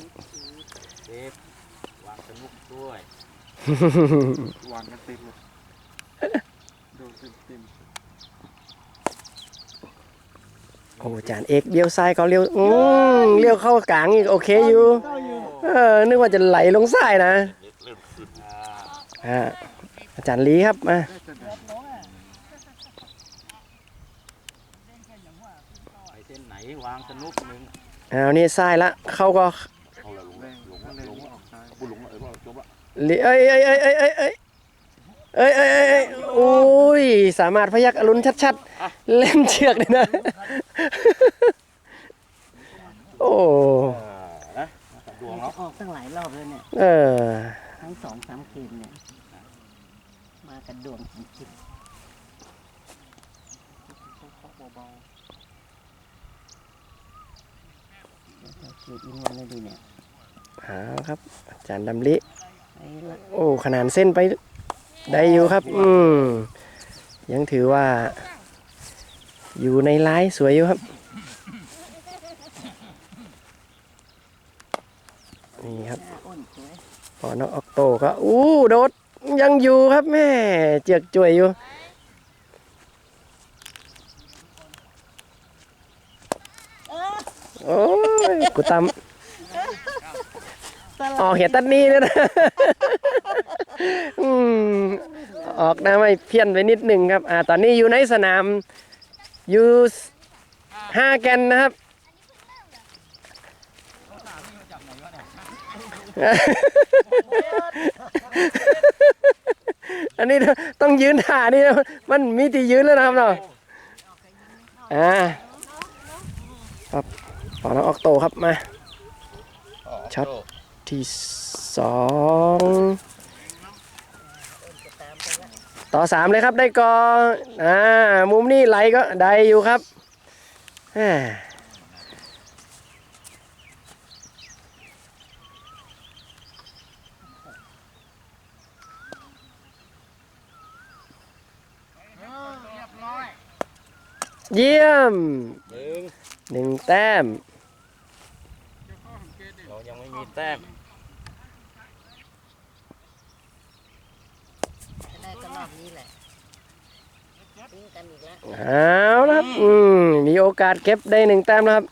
กเด็กวางสนุกด้วยวางกันเต็มเลยโดนเต็มเต็มโอ้จานเอกเลี้ยวซ้ายเขาเลี้ยวอืมเลี้ยวเข้ากลางอีกโอเคอยู่เออนึกว่าจะไหลลงซ้ายนะอ่าอ่าอาจารย์ลีครับมาได้จะได้ไปเส้นไหนวางสนุกหนึ่งเอานี่ซ้ายละ เขาก็ เออว่าจบละลีเอ้ยเอ้ยเอ้ยเอ้ยเอ้ยเอ้ยเอ้ยเอ้ยเอ้ยเอ้ยโอ้ยสามารถพยักอรุณชัดๆ เล่นเชือกเลยนะ โอ้เออนะดวงจะเนาะออกตั้งหลายรอบแล้วเนี่ยเออทั้งสองสามคืนเนี่ย มากันดวงจริงเบาๆเราเกลียดอินวันเลยดีเนี่ย เอาครับ อาจารย์ดำลิไอ้ละโอ้ขนาดเส้นไปได้อยู่ครับ อืมยังถือว่า อยู่ในไลน์สวยอยู่ครับนี่ครับหน้าอ้นสวยพอนอกออกโตก็อู้โดดยังอยู่ครับแม่เจือกจ่วยอยู่โอ้ยกูตำ ออกเห็ดตันนี้เลยนะ อืมออกนะไม่เพี้ยนไปนิดหนึ่งครับ อ่า ตอนนี้อยู่ในสนามอยู่ห้าแกนนะครับ อันนี้ต้องยืนท่านี่นะมันมีที่ยืนแล้วนะครับเนาะอ่าครับขอน้องออกโตครับมาช็อต ที่สองต่อสามเลยครับได้กออ่ามุมนี้ไหลก็ได้อยู่ครับอ่าเยี่ยมหนึ่งหนึ่งแต้มเรายังไม่มีแต้ม จะได้ก็รอบนี้แหละทิ้งกันอีกแล้ว เอาละครับอืมมีโอกาสเก็บได้หนึ่งแต้มนะครับ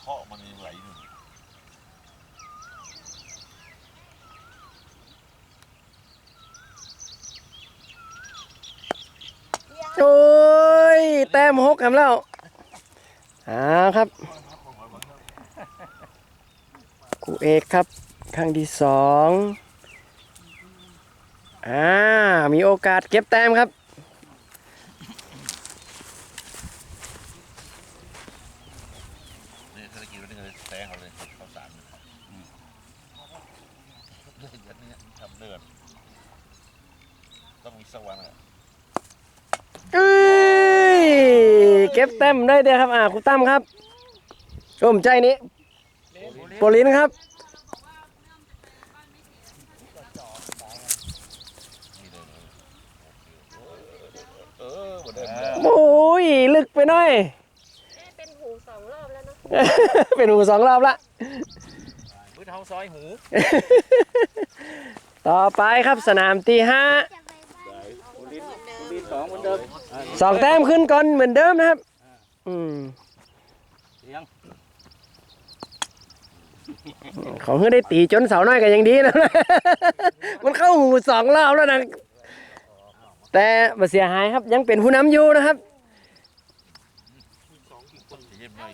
เคาะมันยังไหลอยู่โอ้ย แต้มหกครับแล้วเอาครับกู เอกครับครั้งที่สองอ่ามีโอกาสเก็บแต้มครับเอ้ยเก็บเต็มได้เดียครับ อ่าคุณตั้มครับร่มใจนี้ โปลินครับนี่เลยเออหมดเดิมโอ้ยลึกไปหน่อย เป็นหูสองรอบแล้วเนาะเป็นหูสองรอบละพื้นเท้าซอยหู ต่อไปครับสนามที่ห้าลิ้นลิ้นสองเหมือนเดิมสองแต้มขึ้นก่อนเหมือนเดิมนะครับ อืม เสียง ของเพื่อได้ตีจนเสาน้อยก็ยังดีนะ มันเข้าหูสองรอบแล้วนะแต่มาเสียหายครับยังเป็นผู้นำอยู่นะครับเยี่ยมเลย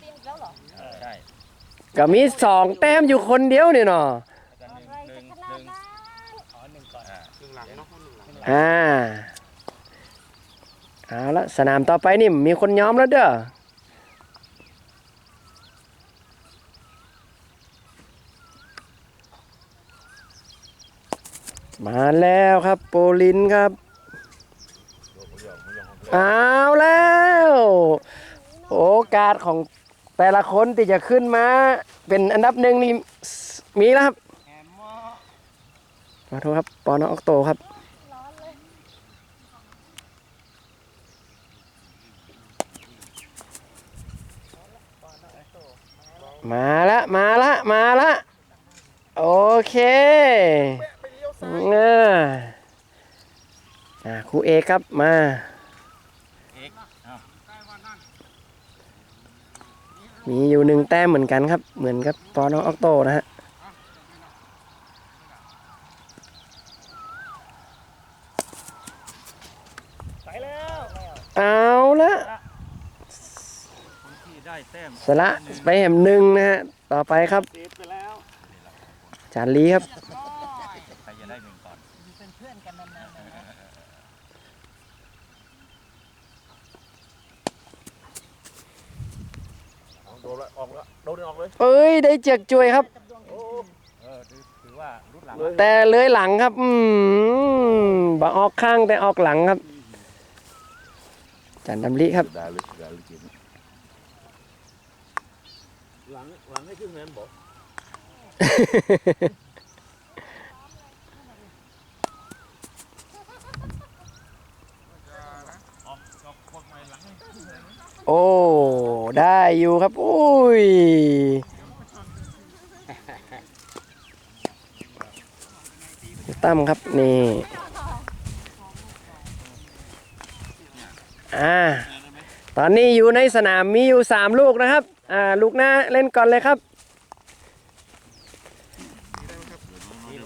ใช่ก็มีสองแต้มอยู่คนเดียวเนี่ยเนาะแล้วก็หนึ่งหนึ่งหนึ่งอ๋อหนึ่งก่อนๆครึ่งหลังเนาะครึ่งหลังอ่าเอาละสนามต่อไปนี่มีคนยอมแล้วเด้อ มาแล้วครับ โปลินครับ เอาแล้ว โอกาสของแต่ละคนที่จะขึ้นมา เป็นอันดับหนึ่งนี่มีแล้วครับขอโทษครับปอนออกโตครับมาละมาละมาละโอเค อ่าอ่าครูเอครับมาเอกมีอยู่หนึ่งแต้มเหมือนกันครับ เหมือนกับปอน้องออกโตนะฮะเอาละคนที่ได้แต้มสละไปแหมหนึ่งนะฮะ ต่อไปครับจานลีครับ ใครจะได้หนึ่งก่อน เป็นเพื่อนกันนานๆนะ โดนละออกละโดนออกเลยเอ้ยได้เจียกจุยครับเออถือถือว่ารุดหลังแต่เลื้อยหลังครับ อืมบะออกข้างแต่ออกหลังครับจานดำลิครับ ได้เลยได้เลยกินหลังหลังให้ขึ้นแมนบอก โอ้ ได้อยู่ครับ อุ้ย ตั้มครับ นี่ อ่า ตอนนี้อยู่ในสนามมีอยู่3ลูกนะครับ อ่า ลูกหน้าเล่นก่อนเลยครับ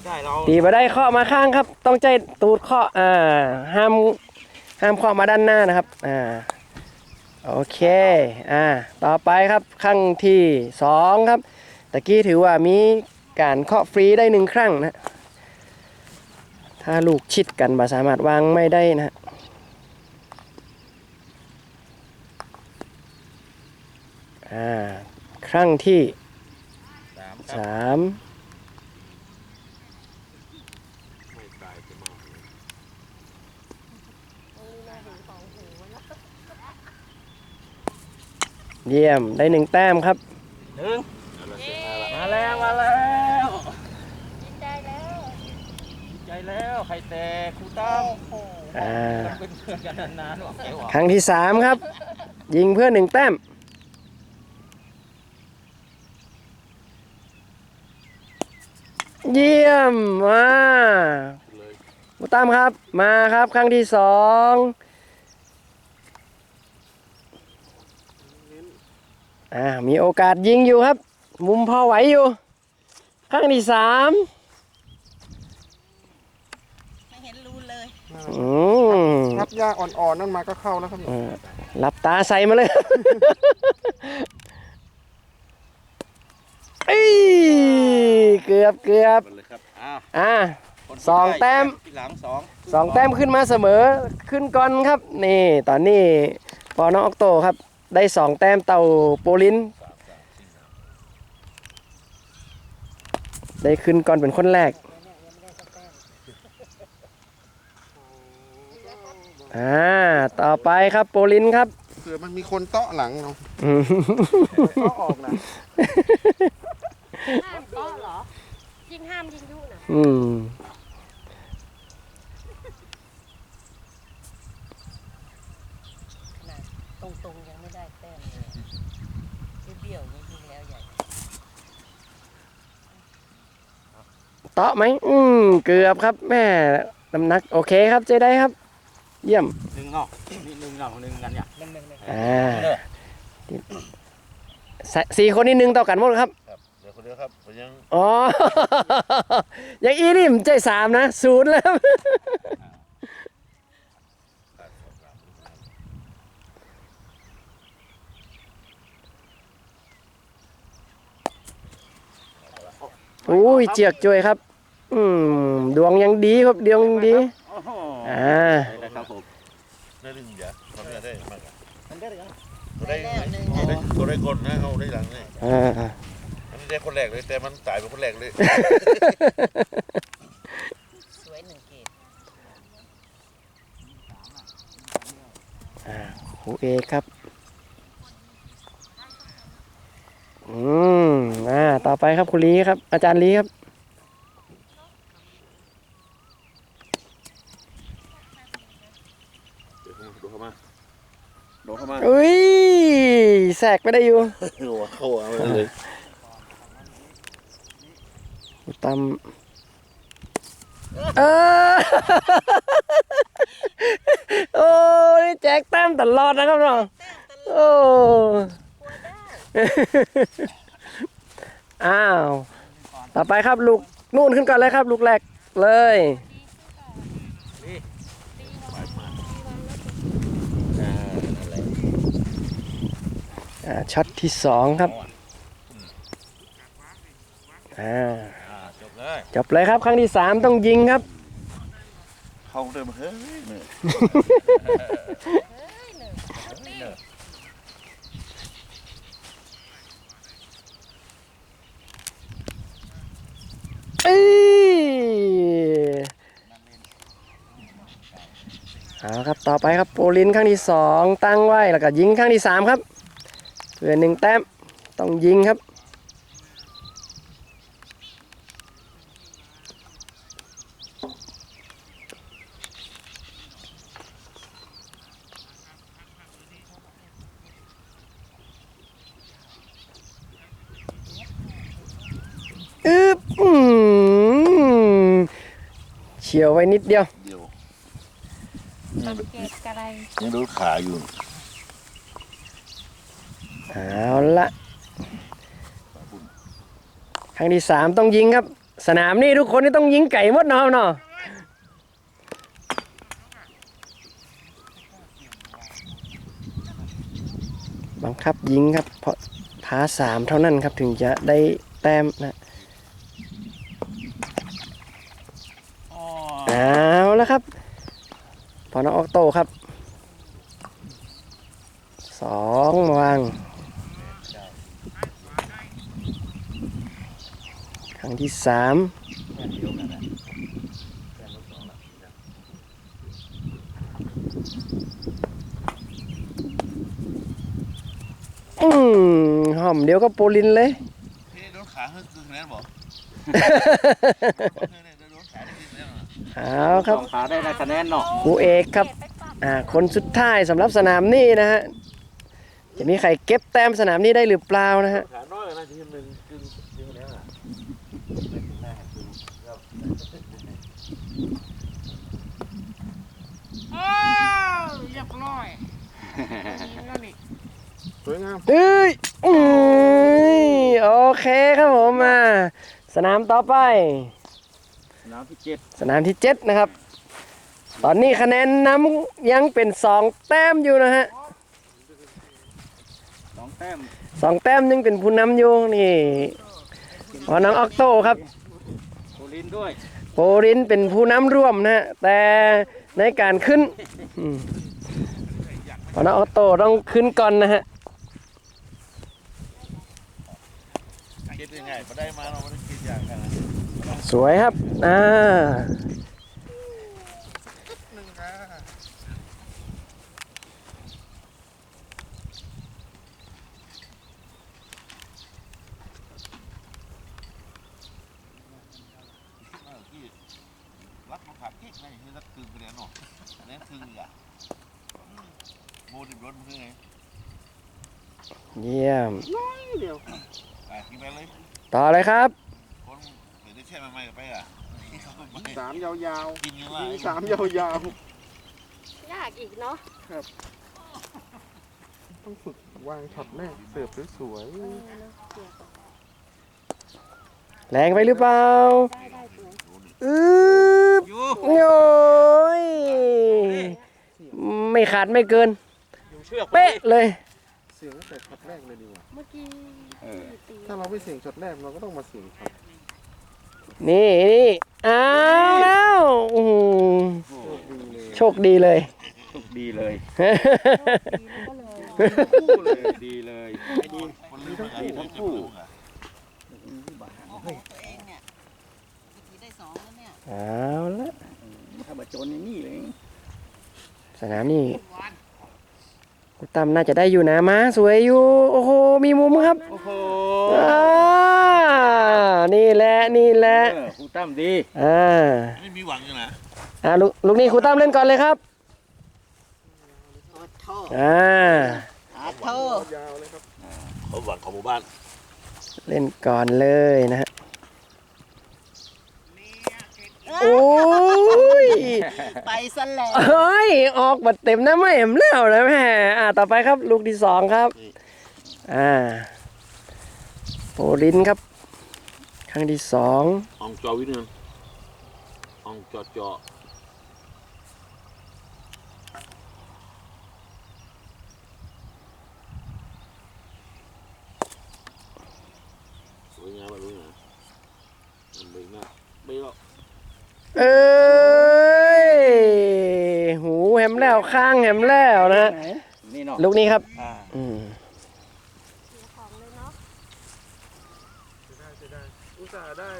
ได้เราตีมาได้เคาะมาข้างครับ ต้องใจตูดเคาะอ่า ห้าม ห้ามเคาะมาด้านหน้านะครับ อ่า โอเค อ่า ต่อไปครับครั้งที่สองครับ ตะกี้ถือว่ามีการเคาะฟรีได้หนึ่งครั้งนะ ถ้าลูกชิดกันบ่สามารถวางไม่ได้นะฮะอ่า ครั้งที่สาม สาม เยี่ยมได้หนึ่งแต้มครับหนึ่งมาแล้วมาแล้วดีใจแล้วดีใจแล้วใครแต่ครูตั้มอ่าเป็นเพื่อนกันนานๆหรอกเดี๋ยวครั้งที่สามครับ ยิงเพื่อหนึ่งแต้มเยี่ยมมาบุตามครับมาครับครั้งที่สอง อ่ามีโอกาสยิงอยู่ครับ มุมพอไหวอยู่ครั้งที่สามไม่เห็นรูเลยอืมงับหญ้าอ่อนๆนั่นมาก็เข้าแล้วครับเออหลับตาใส่มาเลย เอ้ยเกือบเกือบไปเลยครับอ้าวอ่า คนที่สองได้แต้ม ที่หลังสองสองแต้มขึ้นมาเสมอขึ้นก่อนครับ นี่ ตอนนี้ปอน้องออกโตครับ ได้สองแต้มเต่าโปลินได้ขึ้นก่อนเป็นคนแรกอ่าต่อไปครับโปลินครับเผื่อมันมีคนเตาะหลังเนาะอืมเตาะออกนะ ห้ามก็เหรอ ยิงห้ามยิงยุน่ะ อืม ตรงๆยังไม่ได้แต้มเลยเบี้ยวๆนี่ยิงแล้วใหญ่ เตาะไหมอืมเกือบครับแม่น้ำหนักโอเคครับเจได้ครับ เยี่ยมหนึ่งเนาะนี่หนึ่งเนาะหนึ่งกันเนี่ยอ่าสสี่คนนี้หนึ่งต่อกันหมดครับครับเดี๋ยวคนเดียวครับผมยังอ๋ออย่างอีนี่มันใจสามนะศูนย์แล้วอุ้ยเจียกจวยครับ อืมดวงยังดีครับดวงยังดีโอ้โหอ่าได้แล้วครับผมได้หนึ่งเดี๋ยวคนนี้ได้มากอะมันได้หรือยังตัวได้ตัวได้ตัวได้คนนะเขาได้หลังนี่อ่าอันนี้ได้คนแรกเลยแต่มันตายเป็นคนแรกเลยสวยหนึ่งเกตครูเอกครับอืมอ่าต่อไปครับคุณลีครับ อาจารย์ลีครับ แสกไม่ได้อยู่หัวเข้ามาเลยตามโอ้นี่แจกแต้มตลอดนะครับน้องโอ้อ้าว ต่อไปครับลูกนู่นขึ้นก่อนเลยครับ ลูกแรกเลย ช็อตที่สองครับอ่าอ่าจบเลยจบเลยครับ ครั้งที่สามต้องยิงครับ เขาเดินมาเฮ้ยเหนื่อยเอ้ยเอาครับต่อไปครับโปรลินครั้งที่สองตั้งไว้แล้วก็ยิงครั้งที่สามครับ เพื่อหนึ่งแต้มต้องยิงครับอึ๊บอืมเฉียวไว้นิดเดียวเดียว สังเกตอะไร ยังดูขาอยู่ เอาละครั้งที่สามต้องยิงครับ สนามนี่ทุกคนนี่ต้องยิงไก่หมดเนาะเนาะบังคับยิงครับ เพราะท้าสามเท่านั้นครับถึงจะได้แต้มนะเอาแล้วครับ พอน้องออกโตครับสองวาง ครั้งที่สามอืมหอมเดียวก็โปรลินเลยพี่โดนขาเฮ้ยคือคะแนนบอกเนี่ยโดนขาได้กี่คะแนนอะเอาครับสองขาได้ได้คะแนนเนาะครูเอกครับอ่าคนสุดท้ายสำหรับสนามนี้นะฮะจะมีใครเก็บแต้มสนามนี้ได้หรือเปล่านะฮะขาน้อยนะทีมหนึ่งครึ่งทีมคะแนนอะ สวยงามเอ้ยอืยโอเคครับผมมา สนามต่อไป น้ำที่เจ็ดสนามที่7นะครับ ตอนนี้คะแนนนำยังเป็น2แต้มอยู่นะฮะสองแต้มสองแต้มยังเป็นผู้นำอยู่นี่พอน้องออกโต้ครับ โคลินด้วย โปรินเป็นผู้นำร่วมนะฮะแต่ในการขึ้นอืมพอ น้องออโต้ต้องขึ้นก่อนนะฮะคิดยังไงมาได้มาเราไม่ได้คิดอย่างกันนะสวยครับ อ่า เออที่รักมาผักกิ๊กนะอย่างนี้รักครึ่งคะแนนเนาะคะแนนครึ่งอะโมดิบรถมึงไง เยี่ยมอะกินไปเลยต่อเลยครับ คนเดี๋ยวได้แช่มาใหม่ไปอะสามยาวกินยังๆไงยิงสามยาวยากอีกเนาะๆต้องฝึกวางช็อตแรกเสิร์ฟสวยเออเนาะเกี่ยวกับแรงไปหรือเปล่าได้ได้สวยอืบโอ้ยไม่ขาดไม่เกินๆอยู่เชือกเป๊ะเลย เสียงตั้งแต่ช็อตแรกเลยดีกว่า เมื่อกี้ที่ตีถ้าเราไม่เสียงช็อตแรกเราก็ต้องมาเสียงช็อตนี่นี่เอาแล้วอื้อหือโชคดีเลยโชคดีเลย โชคดีเลย ตีแล้วก็เลยคู่เลยดีเลยดีคนลืมไปทั้งคู่อะเอาละถ้าบาโจนนี่เลย สนามนี่ กูตั้มน่าจะได้อยู่นะมาสวยอยู่ โอ้โห มีมุมครับ โอ้โหอ่านี่แหละ นี่แหละครูตั้มดีอ่าไม่มีหวังอยู่นะอ่าลูกลูกนี่ครูตั้มเล่นก่อนเลยครับอ่ายาวเลยครับเขาหวังของหมู่บ้าน เล่นก่อนเลยนะฮะ โอ้ยไปซะแล้วเฮ้ยออกบัดเต็มนะไม่เอ็มแล้วนะแม่อ่าต่อไปครับลูกที่สองครับอ่าโปลินครับ ครั้งที่สอง อองจอวินึงอองจอจอสวยงามแบบนี้นะมันเบ่งหน้าไม่หรอก เอ้ยหูแหมแล้วข้างแหมแล้วนะฮะนี่เนาะลูกนี้ครับอ่าอืมของเลยเนาะจะได้จะได้อุตส่าห์ได้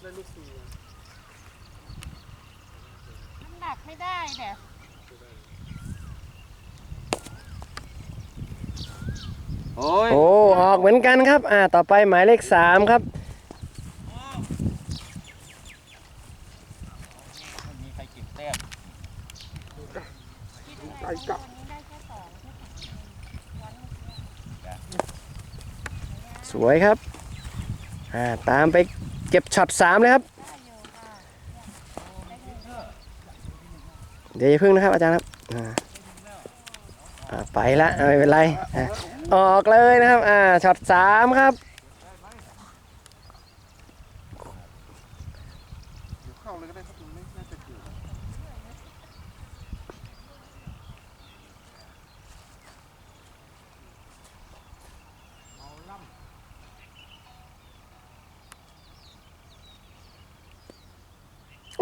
ได้ลูกสี่อะน้ำหนักไม่ได้เนี่ยโอ้ยโอ้ออกเหมือนกันครับ อ่า ต่อไปหมายเลขสามครับ มีใครเก็บแต้มไก่กับสวยครับ อ่า ตามไปเก็บช็อตสามเลยครับ เดี๋ยวอย่าพึ่งนะครับอาจารย์ครับ อ่า ไปละไม่เป็นไร อออกเลยนะครับ อ่า ช็อตสามครับ เดี๋ยวเข้าเลยก็ได้ครับมันไม่น่าจะเกี่ยว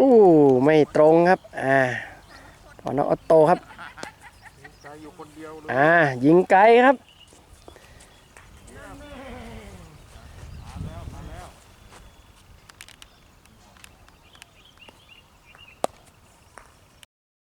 อู้ไม่ตรงครับ อ่าพอน้องออโต้ครับใจอยู่คนเดียวเลยอ่ายิงไกลครับ